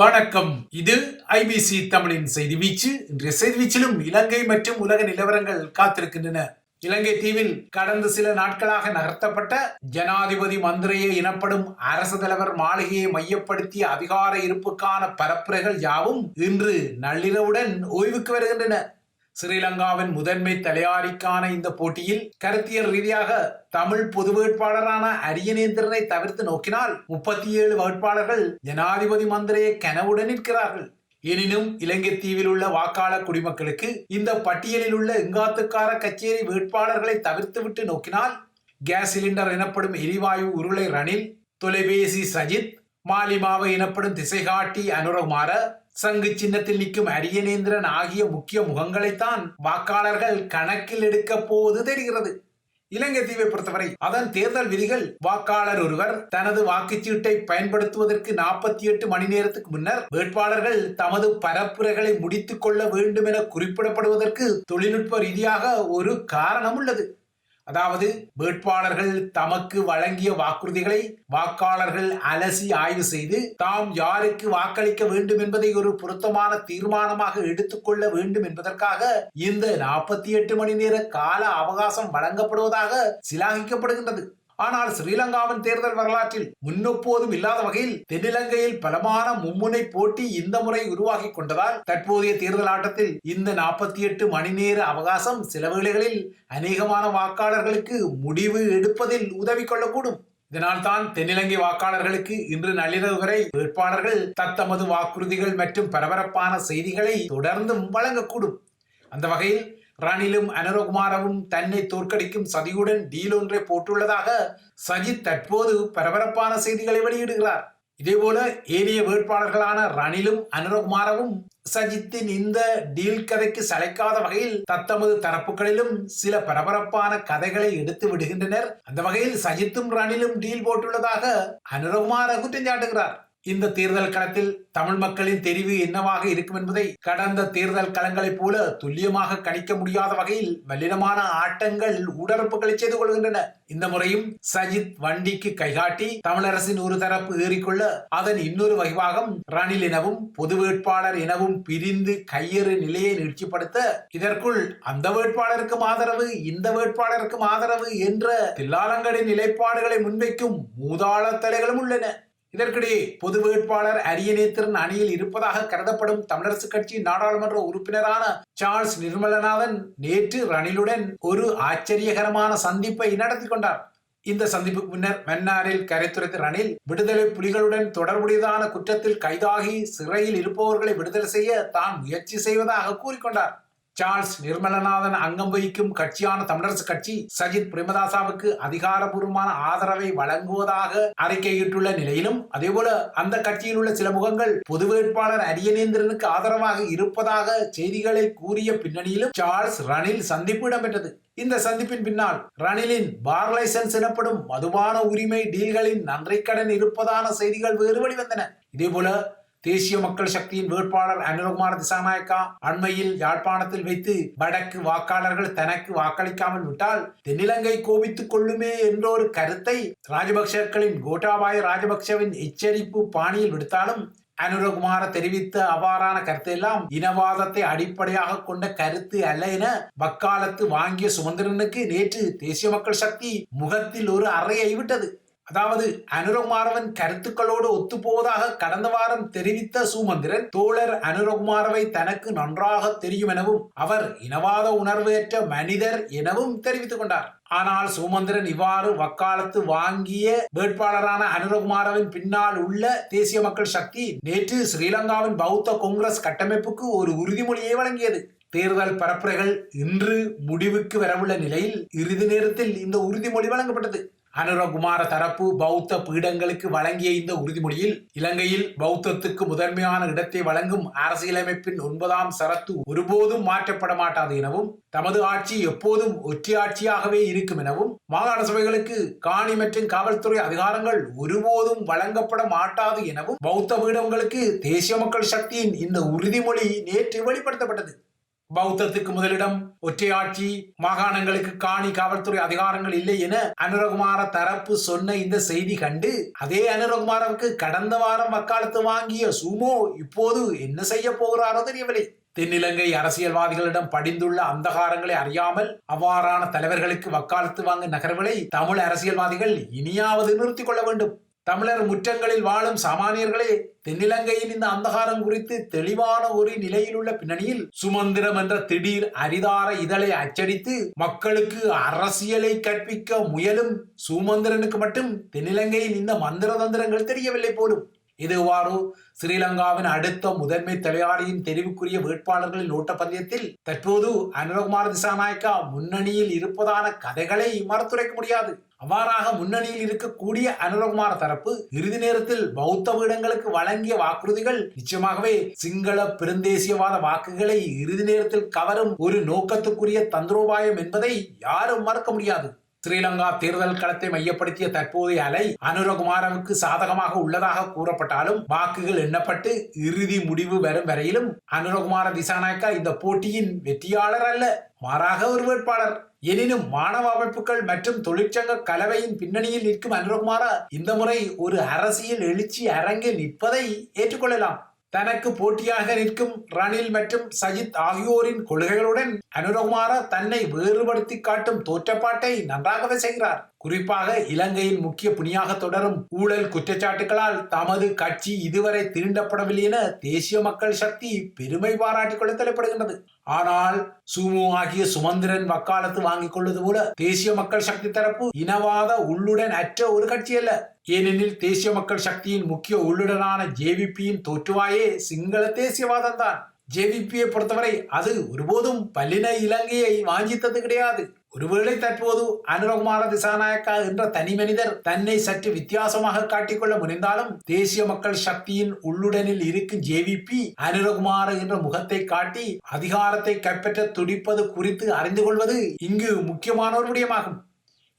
வணக்கம். இது ஐபிசி தமிழின் செய்தி வீச்சு. இன்றைய செய்தி வீச்சிலும் இலங்கை மற்றும் உலக நிலவரங்கள் காத்திருக்கின்றன. இலங்கை தீவில் கடந்த சில நாட்களாக நகர்த்தப்பட்ட ஜனாதிபதி மந்திரையே எனப்படும் அரசு தலைவர் மாளிகையை மையப்படுத்திய அதிகார இருப்புக்கான பரப்புரைகள் யாவும் இன்று நள்ளிரவுடன் ஓய்வுக்கு வருகின்றன. ஸ்ரீலங்காவின் முதன்மை தலையாரிக்கான இந்த போட்டியில் கருத்தியல் ரீதியாக தமிழ் பொது வேட்பாளரான அரியநேந்திரனை தவிர்த்து நோக்கினால் முப்பத்தி ஏழு வேட்பாளர்கள் ஜனாதிபதி மந்திரையை கனவுடன் நிற்கிறார்கள். எனினும் இலங்கை தீவில் உள்ள வாக்காளர் குடிமக்களுக்கு இந்த பட்டியலில் உள்ள இங்காத்துக்கார கச்சேரி வேட்பாளர்களை தவிர்த்துவிட்டு நோக்கினால் கேஸ் சிலிண்டர் எனப்படும் எரிவாயு உருளை ரணில் தொலைபேசி சஜித் மாலிமாவை எனப்படும் திசைகாட்டி அனுரகுமார சங்கு சின்னத்தில் நிற்கும் அரியநேந்திரன் ஆகிய முக்கிய முகங்களைத்தான் வாக்காளர்கள் கணக்கில் எடுக்க போவது தெரிகிறது. இலங்கை தீவை பொறுத்தவரை அதன் தேர்தல் விதிகள் வாக்காளர் ஒருவர் தனது வாக்குச்சீட்டை பயன்படுத்துவதற்கு நாற்பத்தி எட்டு மணி நேரத்துக்கு முன்னர் வேட்பாளர்கள் தமது பரப்புரைகளை முடித்துக் கொள்ள வேண்டும் என குறிப்பிடப்படுவதற்கு தொழில்நுட்ப ரீதியாக ஒரு காரணம் உள்ளது. அதாவது வேட்பாளர்கள் தமக்கு வழங்கிய வாக்குறுதிகளை வாக்காளர்கள் அலசி ஆய்வு செய்து தாம் யாருக்கு வாக்களிக்க வேண்டும் என்பதை ஒரு பொருத்தமான தீர்மானமாக எடுத்துக்கொள்ள வேண்டும் என்பதற்காக இந்த நாற்பத்தி எட்டு மணி நேர கால அவகாசம் வழங்கப்படுவதாக சிலாகிக்கப்படுகின்றது. ஆனால் ஸ்ரீலங்காவின் தேர்தல் வரலாற்றில் முன்னெப்போதும் இல்லாத வகையில் தென்னிலங்கையில் பலமான மும்முனை போட்டி இந்த முறை உருவாகி கொண்டதால் தற்போதைய தேர்தல் ஆட்டத்தில் இந்த நாற்பத்தி எட்டு மணி நேர அவகாசம் சில வேளைகளில் அநேகமான வாக்காளர்களுக்கு முடிவு எடுப்பதில் உதவி கொள்ளக்கூடும். இதனால் தான் தென்னிலங்கை வாக்காளர்களுக்கு இன்று நள்ளிரவு வரை வேட்பாளர்கள் தத்தமது வாக்குறுதிகள் மற்றும் பரபரப்பான செய்திகளை தொடர்ந்தும் வழங்கக்கூடும். அந்த வகையில் ரணிலும் அனுரகுமாரவும் தன்னை தோற்கடிக்கும் சதியுடன் டீல் ஒன்றை போட்டுள்ளதாக சஜித் தற்போது பரபரப்பான செய்திகளை வெளியிடுகிறார். இதேபோல ஏனைய வேட்பாளர்களான ரணிலும் அனுரகுமாரவும் சஜித்தின் இந்த டீல் கதைக்கு சளைக்காத வகையில் தத்தமது தரப்புகளிலும் சில பரபரப்பான கதைகளை எடுத்து விடுகின்றனர். அந்த வகையில் சஜித்தும் ரணிலும் டீல் போட்டுள்ளதாக அனுரகுமார குற்றம் சாட்டுகிறார் இந்த தேர்தல் களத்தில் தமிழ் மக்களின் தெரிவு என்னவாக இருக்கும் என்பதை கடந்த தேர்தல் களங்களைப் போல துல்லியமாக கணிக்க முடியாத வகையில் மலினமான ஆட்டங்கள் உடற்புகளை செய்து கொள்கின்றன. இந்த முறையும் சஜித் வண்டிக்கு கைகாட்டி தமிழரசின் ஒரு தரப்பு ஏறிக்கொள்ள அதன் இன்னொரு வகைவாகம் ரணில் எனவும் பொது வேட்பாளர் எனவும் பிரிந்து கையெறு நிலையை நிகழ்ச்சிப்படுத்த இதற்குள் அந்த வேட்பாளருக்கும் ஆதரவு இந்த வேட்பாளருக்கும் ஆதரவு என்ற தில்லாலங்கடின் நிலைப்பாடுகளை முன்வைக்கும் மூதாள தலைகளும் உள்ளன. இதற்கிடையே பொது வேட்பாளர் அரியநேத்திரன் அணியில் இருப்பதாக கருதப்படும் தமிழரசு கட்சி நாடாளுமன்ற உறுப்பினரான சார்ல்ஸ் நிர்மலநாதன் நேற்று ரணிலுடன் ஒரு ஆச்சரியகரமான சந்திப்பை நடத்தி கொண்டார். இந்த சந்திப்புக்கு முன்னர் மன்னாரில் கரைத்துரைத்த ரணில் விடுதலை புலிகளுடன் தொடர்புடையதான குற்றத்தில் கைதாகி சிறையில் இருப்பவர்களை விடுதலை செய்ய தான் முயற்சி செய்வதாக கூறிக்கொண்டார். சார்ல்ஸ் நிர்மலநாதன் அங்கம் வகிக்கும் கட்சியான தமிழரசு கட்சி சஜித் பிரேமதாசாவுக்கு அதிகாரபூர்வமான ஆதரவை வழங்குவதாக அறிக்கையிட்டுள்ள நிலையிலும் அதேபோல அந்த கட்சியில் உள்ள சில முகங்கள் பொது வேட்பாளர் அரியநேந்திரனுக்கு ஆதரவாக இருப்பதாக செய்திகளை கூறிய பின்னணியிலும் சார்ல்ஸ் ரணில் சந்திப்பு இடம்பெற்றது. இந்த சந்திப்பின் பின்னால் ரணிலின் பார் லைசன்ஸ் எனப்படும் மதுபான உரிமை டீல்களின் நன்றிக்கடன் இருப்பதான செய்திகள் வேறு வெளிவந்தன. இதேபோல தேசிய மக்கள் சக்தியின் வேட்பாளர் அனிலகுமார திசாநாயக்கா அண்மையில் யாழ்ப்பாணத்தில் வைத்து வடக்கு வாக்காளர்கள் தனக்கு வாக்களிக்காமல் விட்டால் தென்னிலங்கை கோபித்துக் கொள்ளுமே என்ற ஒரு கருத்தை ராஜபக்சர்களின் கோட்டாபாய ராஜபக்சவின் எச்சரிப்பு பாணியில் விடுத்தாலும் அனுரகுமார தெரிவித்த அவ்வாறான கருத்தையெல்லாம் எல்லாம் இனவாதத்தை அடிப்படையாக கொண்ட கருத்து அல்ல என வக்காலத்து வாங்கிய சுமந்திரனுக்கு நேற்று தேசிய மக்கள் சக்தி முகத்தில் ஒரு அறையை விட்டது. அதாவது அனுரகுமாரவன் கருத்துக்களோடு ஒத்துப்போவதாக கடந்த வாரம் தெரிவித்த சுமந்திரன் தோழர் அனுரகுமாரவை தனக்கு நன்றாக தெரியும் எனவும் அவர் இனவாத உணர்வேற்ற மனிதர் எனவும் தெரிவித்துக் கொண்டார். ஆனால் சுமந்திரன் இவ்வாறு வக்காலத்து வாங்கிய வேட்பாளரான அனுரகுமாரவின் பின்னால் உள்ள தேசிய மக்கள் சக்தி நேற்று ஸ்ரீலங்காவின் பௌத்த காங்கிரஸ் கட்டமைப்புக்கு ஒரு உறுதிமொழியை வழங்கியது. தேர்தல் பரப்புரைகள் இன்று முடிவுக்கு வரவுள்ள நிலையில் இறுதி நேரத்தில் இந்த உறுதிமொழி வழங்கப்பட்டது. அனுரகுமார தரப்பு பௌத்த பீடங்களுக்கு வழங்கிய இந்த உறுதிமொழியில் இலங்கையில் பௌத்தத்துக்கு முதன்மையான இடத்தை வழங்கும் அரசியலமைப்பின் ஒன்பதாம் சரத்து ஒருபோதும் மாற்றப்பட மாட்டாது எனவும் தமது ஆட்சி எப்போதும் ஒற்றை ஆட்சியாகவே இருக்கும் எனவும் மாகாண சபைகளுக்கு காணி மற்றும் காவல்துறை அதிகாரங்கள் ஒருபோதும் வழங்கப்பட மாட்டாது எனவும் பௌத்த பீடங்களுக்கு தேசிய மக்கள் சக்தியின் இந்த உறுதிமொழி நேற்று வெளிப்படுத்தப்பட்டது. பௌத்தத்துக்கு முதலிடம் ஒற்றையாட்சி மாகாணங்களுக்கு காணி காவல்துறை அதிகாரங்கள் இல்லை என அனுரகுமார தரப்பு சொன்ன இந்த செய்தி கண்டு அதே அனுரகுமாரவுக்கு கடந்த வாரம் வக்காலத்து வாங்கிய சுமோ இப்போது என்ன செய்ய போகிறாரோ தெரியவில்லை. தென்னிலங்கை அரசியல்வாதிகளிடம் படிந்துள்ள அந்தகாரங்களை அறியாமல் அவ்வாறான தலைவர்களுக்கு வக்காலத்து வாங்க நகர்வுகளை தமிழ் அரசியல்வாதிகள் இனியாவது நிறுத்திக் கொள்ள வேண்டும். தமிழர் முற்றங்களில் வாழும் சாமானியர்களே தென்னிலங்கையின் இந்த அந்தகாரம் குறித்து தெளிவான ஒரு நிலையில் உள்ள பின்னணியில் சுமந்திரம் என்ற திடீர் அரிதார இதழை அச்சடித்து மக்களுக்கு அரசியலை கற்பிக்க முயலும் சுமந்திரனுக்கு மட்டும் தென்னிலங்கையின் இந்த மந்திர தந்திரங்கள் தெரியவில்லை போலும். இதுவாறு ஸ்ரீலங்காவின் அடுத்த முதன்மை தலையாளியின் தெரிவுக்குரிய வேட்பாளர்களின் ஓட்டப்பந்தயத்தில் தற்போது அனுரகுமார் திசாநாயக்கா முன்னணியில் இருப்பதான கதைகளை மறுத்துரைக்க முடியாது. அவ்வாறாக முன்னணியில் இருக்கக்கூடிய அனுரகுமார தரப்பு இறுதி நேரத்தில் பௌத்த பீடங்களுக்கு வழங்கிய வாக்குறுதிகள் நிச்சயமாகவே சிங்கள பெருந்தேசியவாத வாக்குகளை இறுதி நேரத்தில் கவரும் ஒரு நோக்கத்துக்குரிய தந்திரோபாயம் என்பதை யாரும் மறக்க முடியாது. ஸ்ரீலங்கா தேர்தல் களத்தை மையப்படுத்திய தற்போதைய அலை அனுரகுமாரவுக்கு சாதகமாக உள்ளதாக கூறப்பட்டாலும் வாக்குகள் எண்ணப்பட்டு இறுதி முடிவு வரும் வரையிலும் அனுரகுமார திசாநாயக்கா இந்த போட்டியின் வெற்றியாளர் அல்ல மாறாக ஒரு வேட்பாளர். எனினும் மாணவ அமைப்புகள் மற்றும் தொழிற்சங்க கலவையின் பின்னணியில் நிற்கும் அனுரகுமாரா இந்த முறை ஒரு அரசியல் எழுச்சி அரங்கில் நிற்பதை ஏற்றுக்கொள்ளலாம். தனக்கு போட்டியாக நிற்கும் ரணில் மற்றும் சஜித் ஆகியோரின் கொள்கைகளுடன் அனுரகுமார தன்னை வேறுபடுத்தி காட்டும் தோற்றப்பாட்டை நன்றாகவே செய்கிறார். குறிப்பாக இலங்கையின் முக்கிய புனியாக தொடரும் ஊழல் குற்றச்சாட்டுகளால் தமது கட்சி இதுவரை தீண்டப்படவில்லை என தேசிய மக்கள் சக்தி பெருமை பாராட்டிக் கொள்ள தலைப்படுகின்றது ஆனால் சுமு ஆகிய சுமந்திரன் வக்காலத்து வாங்கிக் கொள்வது போல தேசிய மக்கள் சக்தி தரப்பு இனவாத உள்ளுடன் அற்ற ஒரு கட்சி அல்ல. ஏனெனில் தேசிய மக்கள் சக்தியின் முக்கிய உள்ளுடனான ஜேவிபியின் தோற்றுவாயே சிங்கள தேசியவாதம் தான் ஜேவிபியை பொறுத்தவரை அது ஒருபோதும் பல்லின இலங்கையை வாஞ்சித்தது கிடையாது. ஒருவேளை தற்போது அனுரகுமார திசாநாயக்கா என்ற தனி மனிதர் தன்னை சற்று வித்தியாசமாக காட்டிக்கொள்ள முனைந்தாலும் தேசிய மக்கள் சக்தியின் உள்ளுடனில் இருக்கும் ஜேவிபி அனுரகுமார என்ற முகத்தை காட்டி அதிகாரத்தை கைப்பற்ற துடிப்பது குறித்து அறிந்து கொள்வது இங்கு முக்கியமான ஒரு விடயமாகும்.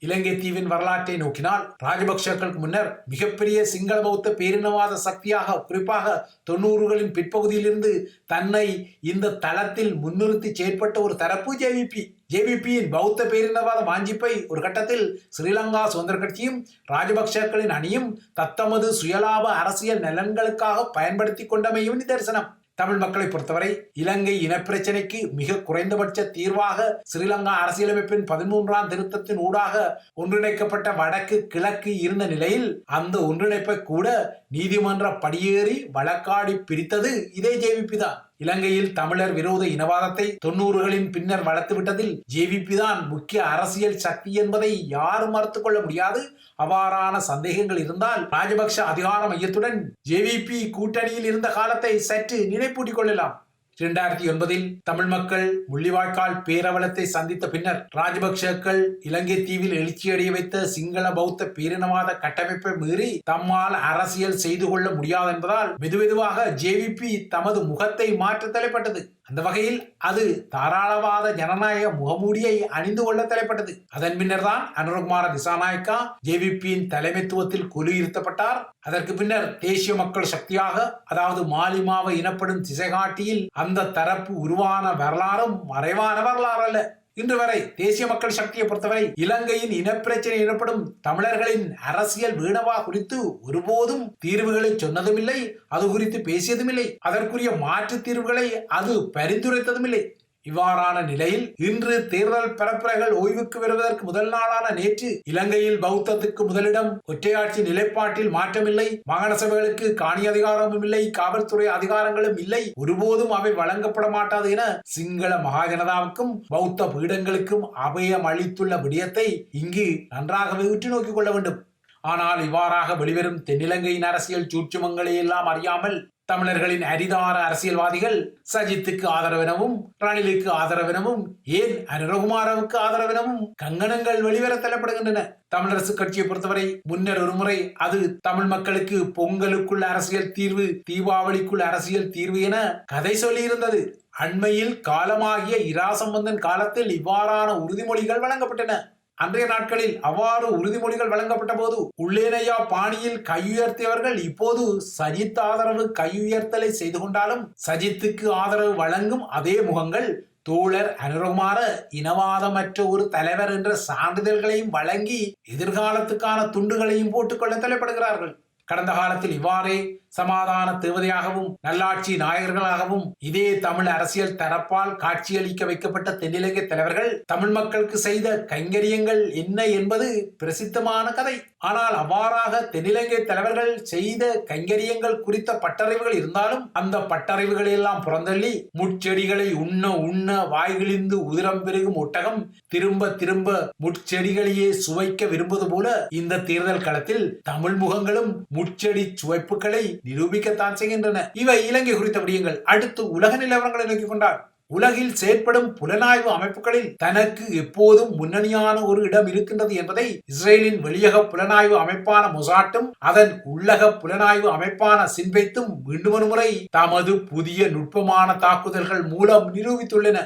இலங்கை தீவின் வரலாற்றை நோக்கினால் ராஜபக்சர்களுக்கு முன்னர் மிகப்பெரிய சிங்கள பௌத்த பேரினவாத சக்தியாக குறிப்பாக தொண்ணூறுகளின் பிற்பகுதியிலிருந்து தன்னை இந்த தளத்தில் முன்னிறுத்தி செயற்பட்ட ஒரு தரப்பு ஜேவிபி ஜேவிபியின் பௌத்த பேரினவாத வாஞ்சிப்பை ஒரு கட்டத்தில் ஸ்ரீலங்கா சுதந்திர கட்சியும் ராஜபக்சர்களின் அணியும் தத்தமது சுயலாப அரசியல் நலன்களுக்காக பயன்படுத்தி கொண்டமையும் நிதர்சனம். தமிழ் மக்களை பொறுத்தவரை இலங்கை இனப்பிரச்சனைக்கு மிக குறைந்தபட்ச தீர்வாக ஸ்ரீலங்கா அரசியலமைப்பின் பதிமூன்றாம் திருத்தத்தின் ஊடாக ஒன்றிணைக்கப்பட்ட வடக்கு கிழக்கு இருந்த நிலையில் அந்த ஒன்றிணைப்பை கூட நீதிமன்ற படியேறி வழக்காடி பிரித்தது இதே ஜேவிபி தான். இலங்கையில் தமிழர் விரோத இனவாதத்தை தொண்ணூறுகளின் பின்னர் வளர்த்துவிட்டதில் ஜேவிபி தான் முக்கிய அரசியல் சக்தி என்பதை யாரும் மறுத்து கொள்ள முடியாது. அவ்வாறான சந்தேகங்கள் இருந்தால் ராஜபக்ஷ அதிகார மையத்துடன் ஜேவிபி கூட்டணியில் இருந்த காலத்தை சற்று நினைப்பூட்டிக் கொள்ளலாம். இரண்டாயிரத்தி ஒன்பதில் தமிழ் மக்கள் முள்ளிவாய்க்கால் பேரவலத்தை சந்தித்த பின்னர் ராஜபக்சேக்கள் இலங்கை தீவில் எழுச்சியடைய வைத்த சிங்கள பௌத்த பேரினவாத கட்டமைப்பை மீறி தம்மால் அரசியல் செய்து கொள்ள முடியாது என்பதால் மெதுவெதுவாக ஜேவிபி தமது முகத்தை மாற்ற தலைப்பட்டது. அந்த வகையில் அது தாராளவாத ஜனநாயக முகமூடியை அணிந்து கொள்ள தலைப்பட்டது. அதன் பின்னர் தான் அனுரகுமார திசாநாயக்கா ஜேவிபியின் தலைமைத்துவத்தில் குலியிருத்தப்பட்டார் அதற்கு பின்னர் தேசிய மக்கள் சக்தியாக அதாவது மாலிமாவை இனப்படும் திசைகாட்டியில் அந்த தரப்பு உருவான வரலாறும் மறைவான வரலாறு அல்ல. இன்று வரை தேசிய மக்கள் சக்தியை பொறுத்தவரை இலங்கையின் இனப்பிரச்சனை எனப்படும் தமிழர்களின் அரசியல் வீணவா குறித்து ஒருபோதும் தீர்வுகளை சொன்னதுமில்லை அது குறித்து பேசியதுமில்லை. அதற்குரிய மாற்று தீர்வுகளை அது பரிந்துரைத்ததுமில்லை. இவ்வாறான நிலையில் இன்று தேர்தல் பரப்புரைகள் ஓய்வுக்கு வருவதற்கு முதல் நாளான நேற்று இலங்கையில் பௌத்தத்துக்கு முதலிடம் ஒற்றையாட்சி நிலைப்பாட்டில் மாற்றமில்லை. மாகாண சபைகளுக்கு காணி அதிகாரமும் இல்லை. காவல்துறை அதிகாரங்களும் இல்லை. ஒருபோதும் அவை வழங்கப்பட மாட்டாது என சிங்கள மகாஜனதாவுக்கும் பௌத்த பீடங்களுக்கும் அபயம் அளித்துள்ள விடயத்தை இங்கு நன்றாகவே உற்று நோக்கிக் கொள்ள வேண்டும். ஆனால் இவ்வாறாக வெளிவரும் தென்னிலங்கையின் அரசியல் சூட்சுமங்களை எல்லாம் அறியாமல் தமிழர்களின் அரிதார அரசியல்வாதிகள் சஜித்துக்கு ஆதரவெனவும் ரணிலுக்கு ஆதரவெனவும் ஏன் அனுரகுமாரவுக்கு ஆதரவெனவும் கங்கணங்கள் வெளிவர தள்ளப்படுகின்றன தமிழரசு கட்சியை பொறுத்தவரை முன்னர் ஒருமுறை அது தமிழ் மக்களுக்கு பொங்கலுக்குள்ள அரசியல் தீர்வு தீபாவளிக்குள்ள அரசியல் தீர்வு என கதை சொல்லியிருந்தது. அண்மையில் காலமாகிய இராசம்பந்தன் காலத்தில் இவ்வாறான உறுதிமொழிகள் வழங்கப்பட்டன. அன்றைய நாட்களில் அவ்வாறு உறுதிமொழிகள் வழங்கப்பட்ட போது உள்ளேனையா பாணியில் கையுயர்த்தியவர்கள் இப்போது சஜித் ஆதரவு கையுயர்த்தலை செய்து கொண்டாலும் சஜித்துக்கு ஆதரவு வழங்கும் அதே முகங்கள் தோழர் அனுரகுமார இனவாதமற்ற ஒரு தலைவர் என்ற சான்றிதழ்களையும் வழங்கி எதிர்காலத்துக்கான துண்டுகளையும் போட்டுக்கொள்ள தலைப்படுகிறார்கள். கடந்த காலத்தில் இவ்வாறே சமாதான தேவதையாகவும் நல்லாட்சி நாயகர்களாகவும் இதே தமிழ் அரசியல் தரப்பால் காட்சியளிக்க வைக்கப்பட்ட தென்னிலங்கை தலைவர்கள் தமிழ் மக்களுக்கு செய்த கைங்கரியங்கள் என்ன என்பது பிரசித்தமான கதை. ஆனால் அவ்வாறாக தென்னிலங்கை தலைவர்கள் செய்த கைங்கரியங்கள் குறித்த பட்டறிவுகள் இருந்தாலும் அந்த பட்டறிவுகளை எல்லாம் புறந்தள்ளி முட்செடிகளை உண்ண உண்ண வாய்கிழிந்து உதிரம் பெருகும் ஒட்டகம் திரும்ப திரும்ப முட்செடிகளையே சுவைக்க விரும்புவது போல இந்த தேர்தல் களத்தில் தமிழ் முகங்களும் முட்செடி சுவைப்புகளை நிரூபிக்கத்தான் செய்கின்றன இவை இலங்கை குறித்த விடயங்கள். அடுத்து உலக நிலவரங்களை நோக்கிக் கொண்டார் உலகில் செயற்படும் புலனாய்வு அமைப்புகளில் தனக்கு எப்போதும் முன்னணியான ஒரு இடம் இருக்கின்றது என்பதை இஸ்ரேலின் வெளியக புலனாய்வு அமைப்பான மொசாட்டும் அதன் உள்ளக புலனாய்வு அமைப்பான சின்பைத்தும் மீண்டும் ஒரு முறை தமது புதிய நுட்பமான தாக்குதல்கள் மூலம் நிரூபித்துள்ளன.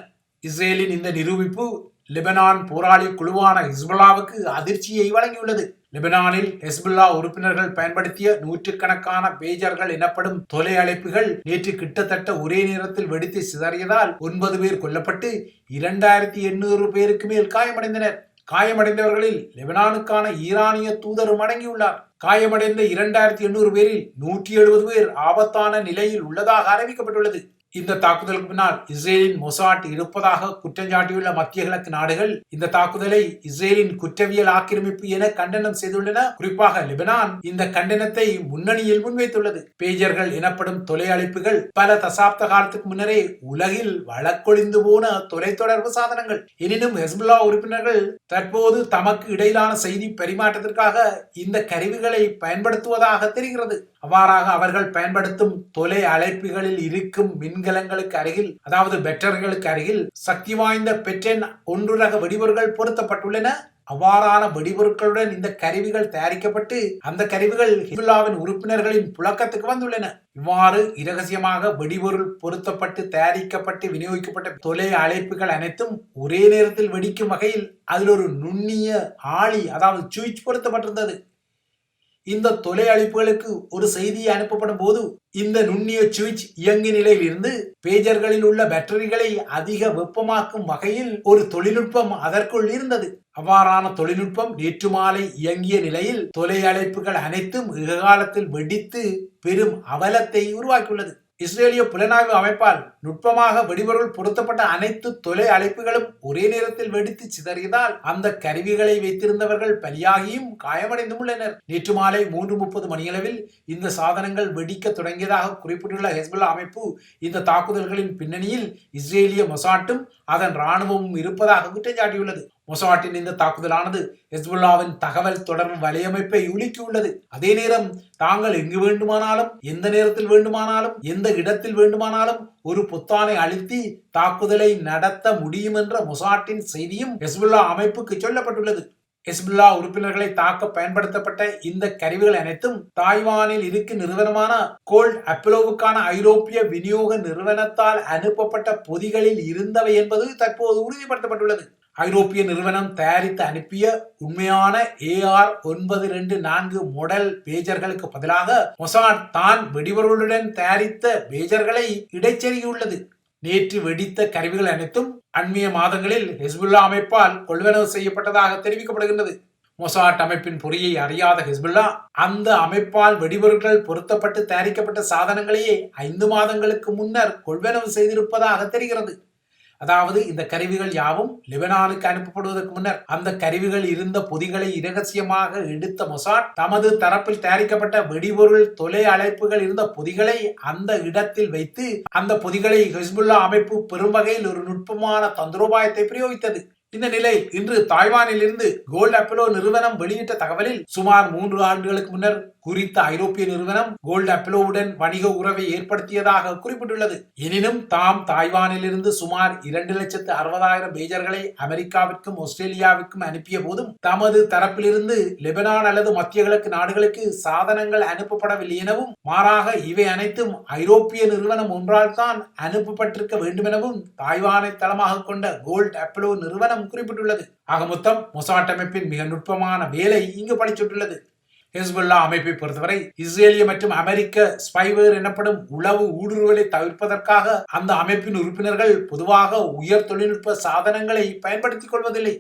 இஸ்ரேலின் இந்த நிரூபிப்பு லெபனான் போராளி குழுவான ஹிஸ்புல்லாவுக்கு அதிர்ச்சியை வழங்கியுள்ளது. லெபனானில் ஹெஸ்புல்லா உறுப்பினர்கள் பயன்படுத்திய நூற்றுக்கணக்கான பேஜர்கள் எனப்படும் தொலை அழைப்புகள் நேற்று கிட்டத்தட்ட ஒரே நேரத்தில் வெடித்து சிதறியதால் ஒன்பது பேர் கொல்லப்பட்டு இரண்டாயிரத்தி எண்ணூறு பேருக்கு மேல் காயமடைந்தனர். காயமடைந்தவர்களில் லெபனானுக்கான ஈரானிய தூதரும் அடங்கியுள்ளார். காயமடைந்த இரண்டாயிரத்தி எண்ணூறு பேரில் நூற்றி எழுபது பேர் ஆபத்தான நிலையில் உள்ளதாக அறிவிக்கப்பட்டுள்ளது. இந்த தாக்குதலுக்கு பின்னால் இஸ்ரேலின் மொசாட் இருப்பதாக குற்றஞ்சாட்டியுள்ள மத்திய கிழக்கு நாடுகள் இந்த தாக்குதலை இஸ்ரேலின் குற்றவியல் ஆக்கிரமிப்பு என கண்டனம் செய்துள்ளன. குறிப்பாக லெபனான் இந்த கண்டனத்தை முன்னணியில் முன்வைத்துள்ளது. பேஜர்கள் எனப்படும் தொலை அழைப்புகள் பல தசாப்த காலத்துக்கு முன்னரே உலகில் வழக்கொழிந்து போன தொலைத்தொடர்பு சாதனங்கள். எனினும் ஹெஸ்புல்லா உறுப்பினர்கள் தற்போது தமக்கு இடையிலான செய்தி பரிமாற்றத்திற்காக இந்த கருவிகளை பயன்படுத்துவதாக தெரிகிறது. அவ்வாறாக அவர்கள் பயன்படுத்தும் தொலை அழைப்புகளில் இருக்கும் மின் மின்கலங்களுக்கு அருகில் அதாவது பெட்டர்களுக்கு அருகில் சக்தி வாய்ந்த பெற்றென் ஒன்றுரக வெடிபொருட்கள் பொருத்தப்பட்டுள்ளன. அவ்வாறான வெடிபொருட்களுடன் இந்த கருவிகள் தயாரிக்கப்பட்டு அந்த கருவிகள் ஹிபுல்லாவின் உறுப்பினர்களின் புழக்கத்துக்கு வந்துள்ளன. இவ்வாறு இரகசியமாக வெடிபொருள் பொருத்தப்பட்டு தயாரிக்கப்பட்டு விநியோகிக்கப்பட்ட தொலை அழைப்புகள் அனைத்தும் ஒரே நேரத்தில் வெடிக்கும் வகையில் அதில் ஒரு நுண்ணிய ஆளி அதாவது சுவிட்ச் பொருத்தப்பட்டிருந்தது. இந்த தொலை அழைப்புகளுக்கு ஒரு செய்தி அனுப்பப்படும் போது இந்த நுண்ணிய சுவிட்ச் இயங்கு நிலையில் இருந்து பேஜர்களில் உள்ள பேட்டரிகளை அதிக வெப்பமாக்கும் வகையில் ஒரு தொழில்நுட்பம் அதற்குள் இருந்தது. அவ்வாறான தொழில்நுட்பம் நேற்று மாலை இயங்கிய நிலையில் தொலை அழைப்புகள் அனைத்தும் காலத்தில் வெடித்து பெரும் அவலத்தை உருவாக்கியுள்ளது. இஸ்ரேலிய புலனாய்வு அமைப்பால் நுட்பமாக வெடிபொருள் பொருத்தப்பட்ட அனைத்து தொலை அழைப்புகளும் ஒரே நேரத்தில் வெடித்து சிதறியதால் அந்த கருவிகளை வைத்திருந்தவர்கள் பலியாகியும் காயமடைந்தும் உள்ளனர் நேற்று மாலை மூன்று முப்பது மணியளவில் இந்த சாதனங்கள் வெடிக்க தொடங்கியதாக குறிப்பிட்டுள்ள ஹெஸ்புல்லா அமைப்பு இந்த தாக்குதல்களின் பின்னணியில் இஸ்ரேலிய மொசாட்டும் அதன் ராணுவமும் இருப்பதாக குற்றம் சாட்டியுள்ளது. மொசாட்டின் இந்த தாக்குதலானது ஹெஸ்புல்லாவின் தகவல் தொடர்பு வலையமைப்பை உலுக்கியுள்ளது. அதே நேரம் தாங்கள் எங்கு வேண்டுமானாலும் எந்த நேரத்தில் வேண்டுமானாலும் எந்த இடத்தில் வேண்டுமானாலும் ஒரு பொத்தானை அழுத்தி தாக்குதலை நடத்த முடியும் என்ற மொசாட்டின் செய்தியும் ஹெஸ்புல்லா அமைப்புக்கு சொல்லப்பட்டுள்ளது. ஹெஸ்புல்லா உறுப்பினர்களை தாக்க பயன்படுத்தப்பட்ட இந்த கருவிகள் அனைத்தும் தாய்வானில் இருக்கும் நிறுவனமான கோல்ட் அப்பலோவுக்கான ஐரோப்பிய விநியோக நிறுவனத்தால் அனுப்பப்பட்ட பொதிகளில் இருந்தவை என்பது தற்போது உறுதிப்படுத்தப்பட்டுள்ளது. ஐரோப்பிய நிறுவனம் தயாரித்து அனுப்பிய உண்மையான ஏஆர் ஒன்பது ரெண்டு நான்கு மொடல் பேஜர்களுக்கு பதிலாக மொசாட் தான் வெடிபொருளுடன் தயாரித்த பேஜர்களை இடைச்செருகியுள்ளது நேற்று வெடித்த கருவிகள் அனைத்தும் அண்மைய மாதங்களில் ஹெஸ்புல்லா அமைப்பால் கொள்வனவு செய்யப்பட்டதாக தெரிவிக்கப்படுகின்றது. மொசாட் அமைப்பின் பொறியை அறியாத ஹிஸ்புல்லா அந்த அமைப்பால் வெடிபொருட்கள் பொருத்தப்பட்டு தயாரிக்கப்பட்ட சாதனங்களையே ஐந்து மாதங்களுக்கு முன்னர் கொள்வனவு செய்திருப்பதாக தெரிகிறது. அதாவது இந்த கருவிகள் யாவும் லெபனானுக்கு அனுப்பப்படுவதற்கு முன்னர் அந்த கருவிகள் இருந்த பொதிகளை இரகசியமாக எடுத்த மொசாட் தமது தரப்பில் தயாரிக்கப்பட்ட வெடிபொருள் தொலை அழைப்புகள் இருந்த பொதிகளை அந்த இடத்தில் வைத்து அந்த பொதிகளை ஹிஸ்புல்லா அமைப்பு பெரும் வகையில் ஒரு நுட்பமான தந்திரோபாயத்தை பிரயோகித்தது. இந்த நிலை இன்று தாய்வானில் இருந்து கோல்ட் அப்பலோ நிறுவனம் வெளியிட்ட தகவலில் சுமார் மூன்று ஆண்டுகளுக்கு முன்னர் குறித்த ஐரோப்பிய நிறுவனம் கோல்ட் அப்ளோவுடன் வணிக உறவை ஏற்படுத்தியதாக குறிப்பிட்டுள்ளது. எனினும் தாம் தாய்வானிலிருந்து சுமார் இரண்டு லட்சத்து அறுபதாயிரம் பேஜர்களை அமெரிக்காவிற்கும் ஆஸ்திரேலியாவிற்கும் அனுப்பிய போதும் தமது தரப்பிலிருந்து லெபனான் அல்லது மத்திய கிழக்கு நாடுகளுக்கு சாதனங்கள் அனுப்பப்படவில்லை எனவும் மாறாக இவை அனைத்தும் ஐரோப்பிய நிறுவனம் ஒன்றால் தான் அனுப்பப்பட்டிருக்க வேண்டுமெனவும் தாய்வானை தளமாக கொண்ட கோல்ட் அப்ளோ நிறுவனம் குறிப்பிட்டுள்ளது. ஆக மொத்தம் மொசாட் அமைப்பின் மிக நுட்பமான வேலை இங்கு பழிச்சுட்டுள்ளது. ஹிஸ்புல்லா அமைப்பை பொறுத்தவரை இஸ்ரேலிய மற்றும் அமெரிக்க ஸ்பைவேர் எனப்படும் உளவு ஊடுருவலை தவிர்ப்பதற்காக அந்த அமைப்பின் உறுப்பினர்கள் பொதுவாக உயர் தொழில்நுட்ப சாதனங்களை பயன்படுத்திக் கொள்வதில்லை.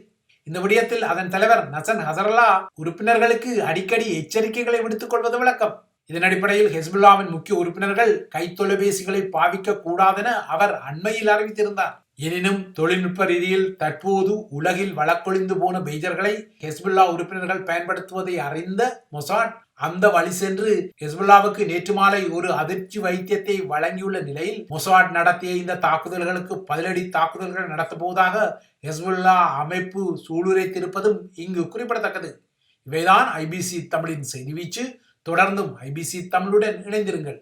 இந்த விடயத்தில் அதன் தலைவர் நசன் ஹசரல்லா உறுப்பினர்களுக்கு அடிக்கடி எச்சரிக்கைகளை விடுத்துக் கொள்வது விளக்கம் இதன் அடிப்படையில் ஹெஸ்புல்லாவின் முக்கிய உறுப்பினர்கள் கைத்தொலைபேசிகளை பாவிக்க கூடாதென அவர் அண்மையில் அறிவித்திருந்தார். எனினும் தொழில்நுட்ப ரீதியில் தற்போது உலகில் வழக்கொழிந்து போன பெய்ஜர்களை ஹெஸ்புல்லா உறுப்பினர்கள் பயன்படுத்துவதை அறிந்த மொசாட் அந்த வழி சென்று ஹெஸ்புல்லாவுக்கு நேற்று மாலை ஒரு அதிர்ச்சி வைத்தியத்தை வழங்கியுள்ள நிலையில் மொசாட் நடத்திய இந்த தாக்குதல்களுக்கு பதிலடி தாக்குதல்கள் நடத்தப்போவதாக ஹெஸ்புல்லா அமைப்பு சூளுரைத்திருப்பதும் இங்கு குறிப்பிடத்தக்கது. இவைதான் ஐபிசி தமிழின் செய்தி வீச்சு. தொடர்ந்தும் ஐபிசி தமிழுடன் இணைந்திருங்கள்.